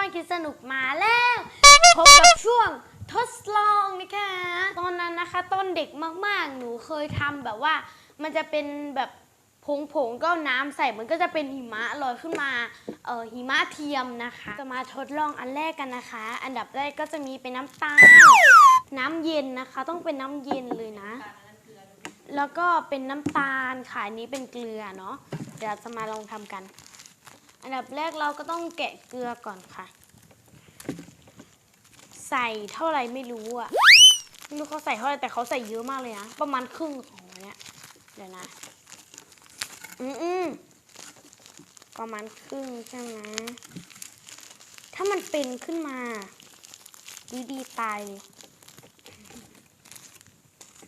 อนคิดสนุกมาแล้วพบกับช่วงทดลองนะคะตอนนั้นนะคะตอนเด็กมากๆ หนูเคยทำแบบว่า มันจะเป็นแบบผงๆก็น้ำใส่มันก็จะเป็นหิมะลอยขึ้นมาเออหิมะเทียมนะคะจะมาทดลองอันแรกกันนะคะ อันดับแรกก็จะมีเป็นน้ำตาลน้ำเย็นนะคะ ต้องเป็นน้ำเย็นเลยนะ แล้วก็เป็นน้ำตาลค่ะนี้เป็นเกลือเนาะเดี๋ยวจะมาลองทำกัน อันดับแรกเราก็ต้องแกะเกลือก่อนค่ะ ใส่เท่าไหร่ไม่รู้อะไม่รู้เขาใส่เท่าไหร่แต่เขาใส่เยอะมากเลยนะประมาณครึ่งของเนี้ยเดี๋ยวนะอืมอืมประมาณครึ่งใช่ไหมถ้ามันเป็นขึ้นมา ดีดีตายเลย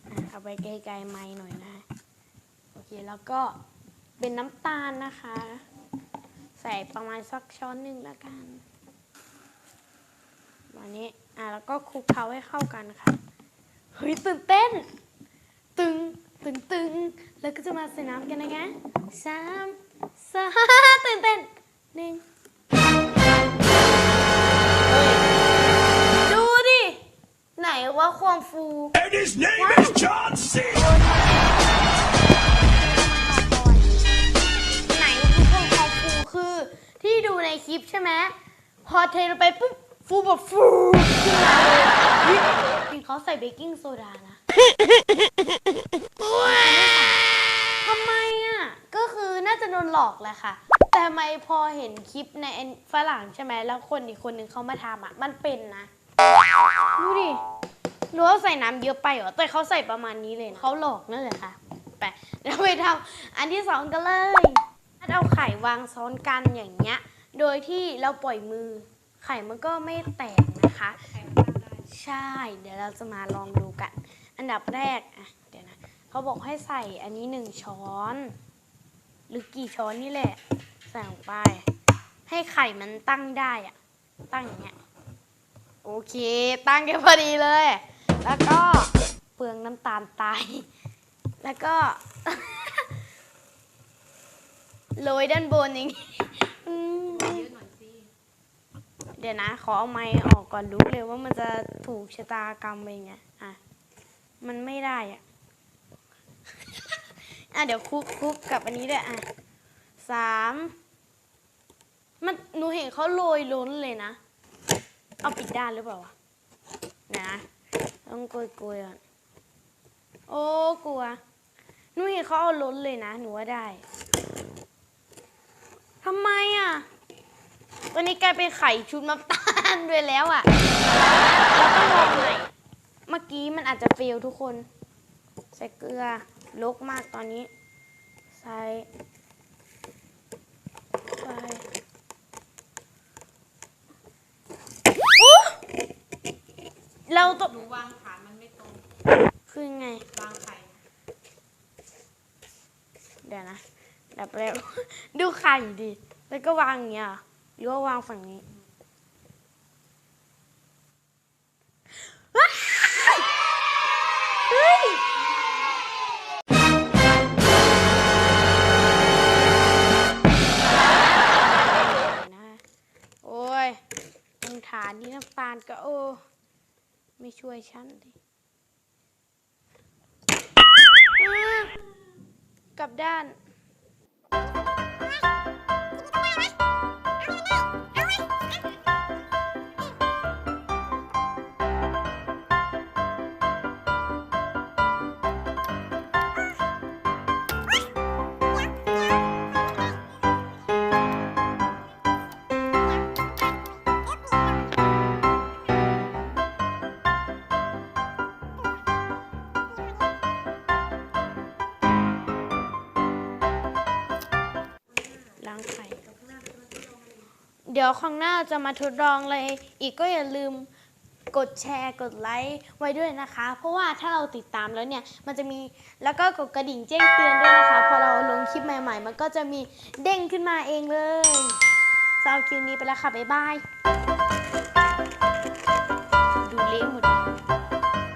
อะเอาไปไกลๆไม้หน่อยนะโอเคแล้วก็เป็นน้ำตาลนะคะ ใส่ประมาณสักช้อนหนึ่งแล้วกันวันนี้อะแล้วก็คลุกเคล้าให้เข้ากันค่ะเฮ้ยตื่นเต้น ตึงตึงตึงแล้วก็จะมาใส่น้ำกันนะคะสามสามตื่นเต้นหนึ่งดูดิ ไหนว่าความฟู And his name is John C. ลิปใช่ไหมพอเทลงไปปุ๊บฟูแบบฟูขึ้นมาเลยเฮ้ยจริงเขาใส่เบกกิ้งโซดานะทำไมอะ ก็คือน่าจะโดนหลอกแหละค่ะ แต่ทำไมพอเห็นคลิปในฝรั่งใช่ไหมแล้วคนอีกคนหนึ่งเขามาทำอะ มันเป็นนะ ดูดิหรือว่าใส่น้ำเยอะไปเหรอ แต่เขาใส่ประมาณนี้เลยนะเขาหลอกนั่นแหละค่ะ ไปเราไปทำอันที่สองกันเลย เอาไข่วางซ้อนกันอย่างเงี้ย โดยที่เราปล่อยมือ ไข่มันก็ไม่แตกนะคะ ใช่ เดี๋ยวเราจะมาลองดูกัน อันดับแรกอะเดี๋ยวนะเขาบอกให้ใส่อันนี้หนึ่งช้อน หรือกี่ช้อนนี่แหละ ใส่ลงไป ให้ไข่มันตั้งได้อะตั้งอย่างเงี้ย โอเค ตั้งกันพอดีเลย แล้วก็เปลืองน้ำตาลตาย แล้วก็โรยด้านบนอย่างนี้ เดี๋ยวนะ ขอเอาไม้ออกก่อนรู้เลยว่ามันจะถูกชะตากรรมไปไงอะ มันไม่ได้อะ อะเดี๋ยวคุกคุกกับอันนี้ด้วยอะสามมันหนูเห็นเขาโรยล้นเลยนะ เอาปิดด้านหรือเปล่าวะนะต้องกยโกยๆก่อนโอ้กลัวหนูเห็นเขาเอาล้นเลยนะ หนูว่าได้ทำไมอะ ตอนนี้กลายเป็นไข่ชุบน้ำตาลด้วยแล้วอะเราต้องลองใหม่เมื่อกี้มันอาจจะเฟลทุกคน ใส่เกลือลกมากตอนนี้ ใส่ไปเราต้องหนูวางฐานมันไม่ตรง คือไง วางไข่ เดี๋ยวนะดับแรกดูไข่ดิ แล้วก็วางอย่างเงี้ย หรือว่าวางฝั่งนี้นะโอ้ยตรงฐานนี้น้ำตาลก็โอ้ ไม่ช่วยฉันดิอ่ากลับด้าน เดี๋ยวครั้งหน้าจะมาทดลองเลยอีกก็อย่าลืมกดแชร์กดไลค์ไว้ด้วยนะคะ เพราะว่าถ้าเราติดตามแล้วเนี่ยมันจะมีแล้วก็กดกระดิ่งแจ้งเตือนด้วยนะคะพอเราลงคลิปใหม่ ๆ มันก็จะมีเด้งขึ้นมาเองเลยสำหรับคลิปนี้ไปแล้วค่ะบ๊ายบาย